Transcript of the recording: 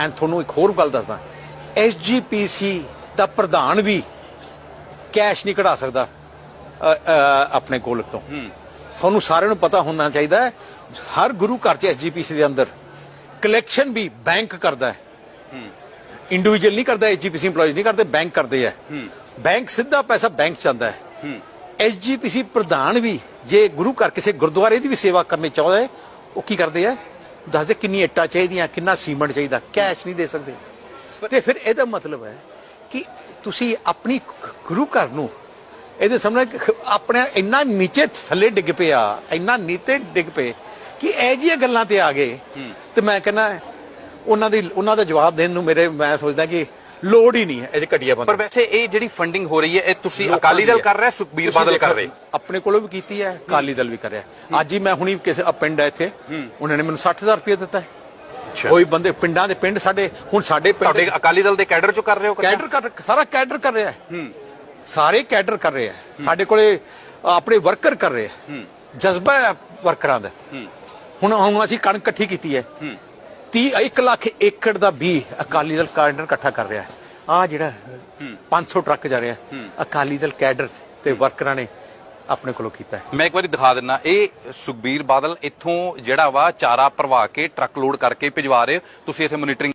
And ਤੁਹਾਨੂੰ ਇੱਕ ਹੋਰ ਗੱਲ ਦੱਸਦਾ। ਐਸਜੀਪੀਸੀ ਦਾ ਪ੍ਰਧਾਨ ਵੀ ਕੈਸ਼ ਨਹੀਂ ਕਢਾ ਸਕਦਾ ਆਪਣੇ ਕੋਲ ਤੋਂ। ਤੁਹਾਨੂੰ ਸਾਰਿਆਂ ਨੂੰ ਪਤਾ ਹੋਣਾ ਚਾਹੀਦਾ ਹੈ ਹਰ ਗੁਰੂ ਘਰ ਚ ਐਸਜੀਪੀਸੀ ਦੇ ਅੰਦਰ ਕਲੈਕਸ਼ਨ ਵੀ ਬੈਂਕ ਕਰਦਾ ਹੈ। ਇੰਡੀਵਿਜੂਅਲ ਨਹੀਂ ਕਰਦਾ ਐਸਜੀਪੀਸੀ EMPLOYEES ਨਹੀਂ ਕਰਦੇ ਬੈਂਕ ਕਰਦੇ ਆ ਬੈਂਕ ਸਿੱਧਾ ਪੈਸਾ ਬੈਂਕ ਚ ਆਉਂਦਾ ਹੈ। ਐਸਜੀਪੀਸੀ ਪ੍ਰਧਾਨ ਵੀ ਜੇ ਗੁਰੂ ਘਰ ਕਿਸੇ ਗੁਰਦੁਆਰੇ ਦੀ ਵੀ ਸੇਵਾ ਕਰਨੀ ਚਾਹੁੰਦਾ ਹੈ ਉਹ ਕੀ ਕਰਦੇ ਆ ਦੱਸਦੇ ਕਿੰਨੀ ਇੱਟਾਂ ਚਾਹੀਦੀਆਂ ਕਿੰਨਾ ਸੀਮੈਂਟ ਚਾਹੀਦਾ ਕੈਸ਼ ਨਹੀਂ ਦੇ ਸਕਦੇ। ਤੇ ਫਿਰ ਇਹਦਾ ਮਤਲਬ ਹੈ ਕਿ ਤੁਸੀਂ ਆਪਣੀ ਗੁਰੂ ਘਰ ਨੂੰ ਇਹਦੇ ਸਾਹਮਣੇ ਆਪਣੇ ਇੰਨਾ ਨੀਚੇ ਥੱਲੇ ਡਿੱਗ ਪਿਆ ਇੰਨਾ ਨੀਚੇ ਡਿੱਗ ਪਏ ਕਿ ਇਹ ਜਿਹੀਆਂ ਗੱਲਾਂ ਤੇ ਆ ਗਏ। ਤੇ ਮੈਂ ਕਹਿੰਦਾ ਉਹਨਾਂ ਦੀ ਉਹਨਾਂ ਦਾ ਜਵਾਬ ਦੇਣ ਨੂੰ ਮੇਰੇ ਮੈਂ ਸੋਚਦਾ ਕਿ ਲੋੜ ਹੀ ਨਹੀਂ ਹੈ ਇਹ ਘਟੀਆ ਬੰਦਾ। ਪਰ ਵੈਸੇ ਇਹ ਜਿਹੜੀ ਫੰਡਿੰਗ ਹੋ ਰਹੀ ਹੈ ਇਹ ਤੁਸੀਂ ਅਕਾਲੀ ਦਲ। ਕਰ ਰਿਹਾ ਸੁਖਬੀਰ ਬਾਦਲ ਕਰ ਰਹੇ। ਆਪਣੇ ਕੋਲੋਂ ਵੀ ਕੀਤੀ ਹੈ ਅਕਾਲੀ ਦਲ ਵੀ ਕਰ ਰਿਹਾ। ਅੱਜ ਹੀ ਮੈਂ ਹੁਣੀ ਕਿਸੇ ਆ ਪਿੰਡ ਹੈ ਇੱਥੇ ਉਹਨਾਂ ਨੇ ਮੈਨੂੰ 60000 ਰੁਪਏ ਦਿੱਤਾ ਹੈ। ਕੋਈ ਬੰਦੇ ਪਿੰਡਾਂ ਦੇ ਪਿੰਡ ਸਾਡੇ ਹੁਣ ਸਾਡੇ ਪਿੰਡ ਤੁਹਾਡੇ ਅਕਾਲੀ ਦਲ ਦੇ ਕੈਡਰ ਚੋਂ ਕਰ ਰਹੇ ਹੋ? ਕੈਡਰ ਕਰ ਸਾਰਾ ਕੈਡਰ ਕਰ ਰਿਹਾ ਹੈ। ਸਾਰੇ ਕੈਡਰ ਕਰ ਰਹੇ ਹੈ। ਸਾਡੇ ਕੋਲੇ ਆਪਣੇ ਵਰਕਰ ਕਰ ਰਹੇ ਹੈ। ਜਜ਼ਬਾ ਹੈ ਵਰਕਰਾਂ ਦਾ। ਹੁਣ ਹੁਣ ਅਸੀਂ ਕਣਕ ਇਕੱਠੀ ਕੀਤੀ ਹੈ। 30 1 ਲੱਖ ਏਕੜ ਦਾ ਵੀ ਅਕਾਲੀ ਦਲ ਕੈਡਰ ਇਕੱਠਾ ਕਰ ਰਿਹਾ ਹੈ। ਆ ਜਿਹੜਾ 500 ਟਰੱਕ ਜਾ ਰਿਹਾ ਅਕਾਲੀ ਦਲ ਕੈਡਰ ਤੇ ਵਰਕਰਾਂ ਨੇ ਆਪਣੇ ਕੋਲੋਂ ਕੀਤਾ ਮੈਂ ਇੱਕ ਵਾਰੀ ਦਿਖਾ ਦਿੰਨਾ ਇਹ ਸੁਖਬੀਰ ਬਾਦਲ ਇੱਥੋਂ ਜਿਹੜਾ ਵਾ ਚਾਰਾ ਭਰਵਾ ਕੇ ਟਰੱਕ ਲੋਡ ਕਰਕੇ ਭਿਜਵਾ ਰਹੇ। ਤੁਸੀਂ ਇੱਥੇ ਮੋਨੀਟਰਿੰਗ